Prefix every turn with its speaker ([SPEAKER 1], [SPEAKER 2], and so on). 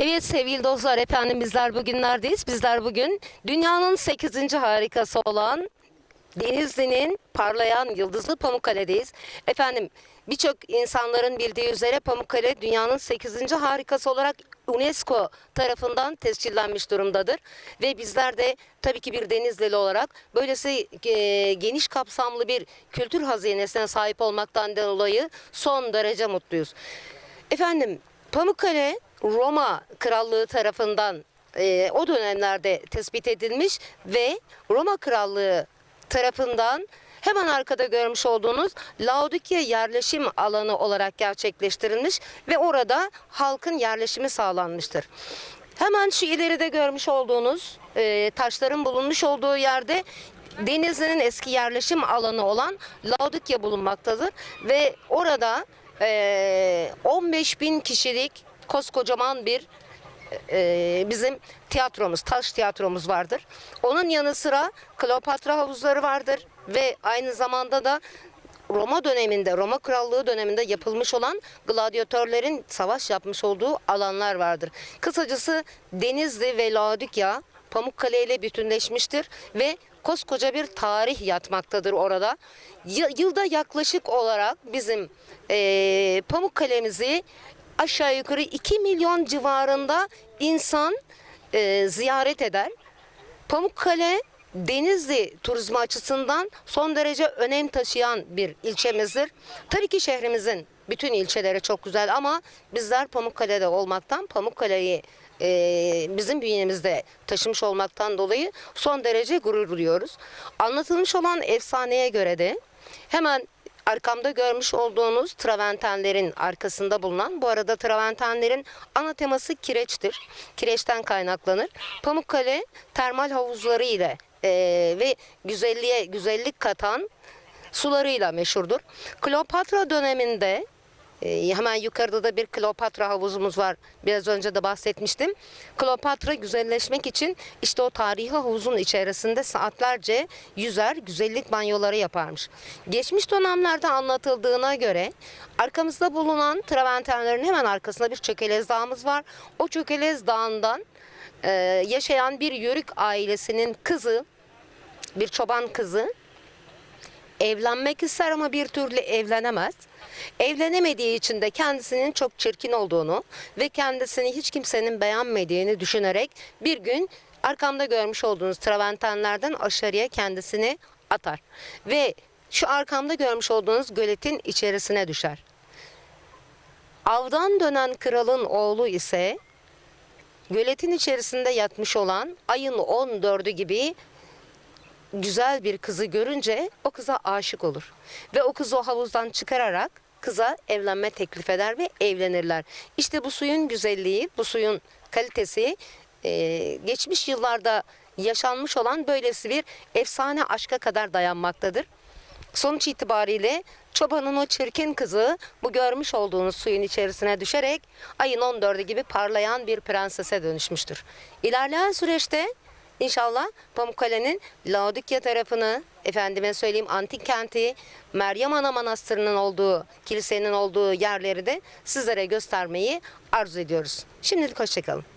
[SPEAKER 1] Evet sevgili dostlar efendim bizler bugün neredeyiz? Bizler bugün dünyanın 8. harikası olan Denizli'nin parlayan yıldızlı Pamukkale'deyiz. Efendim birçok insanların bildiği üzere Pamukkale dünyanın 8. harikası olarak UNESCO tarafından tescillenmiş durumdadır. Ve bizler de tabii ki bir Denizlili olarak böylesi e, geniş kapsamlı bir kültür hazinesine sahip olmaktan dolayı son derece mutluyuz. Efendim Pamukkale Roma Krallığı tarafından e, o dönemlerde tespit edilmiş ve Roma Krallığı tarafından hemen arkada görmüş olduğunuz Laodikya yerleşim alanı olarak gerçekleştirilmiş ve orada halkın yerleşimi sağlanmıştır. Hemen şu ileride görmüş olduğunuz e, taşların bulunmuş olduğu yerde Denizli'nin eski yerleşim alanı olan Laodikya bulunmaktadır ve orada e, 15 bin kişilik koskocaman bir e, bizim tiyatromuz, taş tiyatromuz vardır. Onun yanı sıra Kleopatra havuzları vardır ve aynı zamanda da Roma döneminde, Roma Krallığı döneminde yapılmış olan gladyatörlerin savaş yapmış olduğu alanlar vardır. Kısacası Denizli ve Laodikya Pamukkale ile bütünleşmiştir ve koskoca bir tarih yatmaktadır orada. Y- Yılda yaklaşık olarak bizim eee Pamukkale'mizi aşağı yukarı 2 milyon civarında insan eee, ziyaret eder. Pamukkale Denizli turizmi açısından son derece önem taşıyan bir ilçemizdir. Tabii ki şehrimizin bütün ilçeleri çok güzel ama bizler Pamukkale'de olmaktan, Pamukkale'yi e, bizim bünyemizde taşımış olmaktan dolayı son derece gurur duyuyoruz. Anlatılmış olan efsaneye göre de hemen arkamda görmüş olduğunuz traventenlerin arkasında bulunan bu arada traventenlerin ana teması kireçtir. Kireçten kaynaklanır. Pamukkale termal havuzları ile e, ve güzelliğe güzellik katan sularıyla meşhurdur. Kleopatra döneminde e, hemen yukarıda da bir Kleopatra havuzumuz var. Biraz önce de bahsetmiştim. Kleopatra güzelleşmek için işte o tarihi havuzun içerisinde saatlerce yüzer, güzellik banyoları yaparmış. Geçmiş dönemlerde anlatıldığına göre arkamızda bulunan Traventenlerin hemen arkasında bir Çökelez Dağımız var. O Çökelez Dağı'ndan e, yaşayan bir Yörük ailesinin kızı, bir çoban kızı evlenmek ister ama bir türlü evlenemez. Evlenemediği için de kendisinin çok çirkin olduğunu ve kendisini hiç kimsenin beğenmediğini düşünerek bir gün arkamda görmüş olduğunuz traventenlerden aşağıya kendisini atar. Ve şu arkamda görmüş olduğunuz göletin içerisine düşer. Avdan dönen kralın oğlu ise göletin içerisinde yatmış olan ayın 14'ü gibi güzel bir kızı görünce o kıza aşık olur. Ve o kızı o havuzdan çıkararak kıza evlenme teklif eder ve evlenirler. İşte bu suyun güzelliği, bu suyun kalitesi e, geçmiş yıllarda yaşanmış olan böylesi bir efsane aşka kadar dayanmaktadır. Sonuç itibariyle çobanın o çirkin kızı bu görmüş olduğunuz suyun içerisine düşerek ayın 14'ü gibi parlayan bir prensese dönüşmüştür. İlerleyen süreçte İnşallah Pamukkale'nin Laodikya tarafını, efendime söyleyeyim antik kenti, Meryem Ana Manastırı'nın olduğu, kilisenin olduğu yerleri de sizlere göstermeyi arzu ediyoruz. Şimdilik hoşçakalın.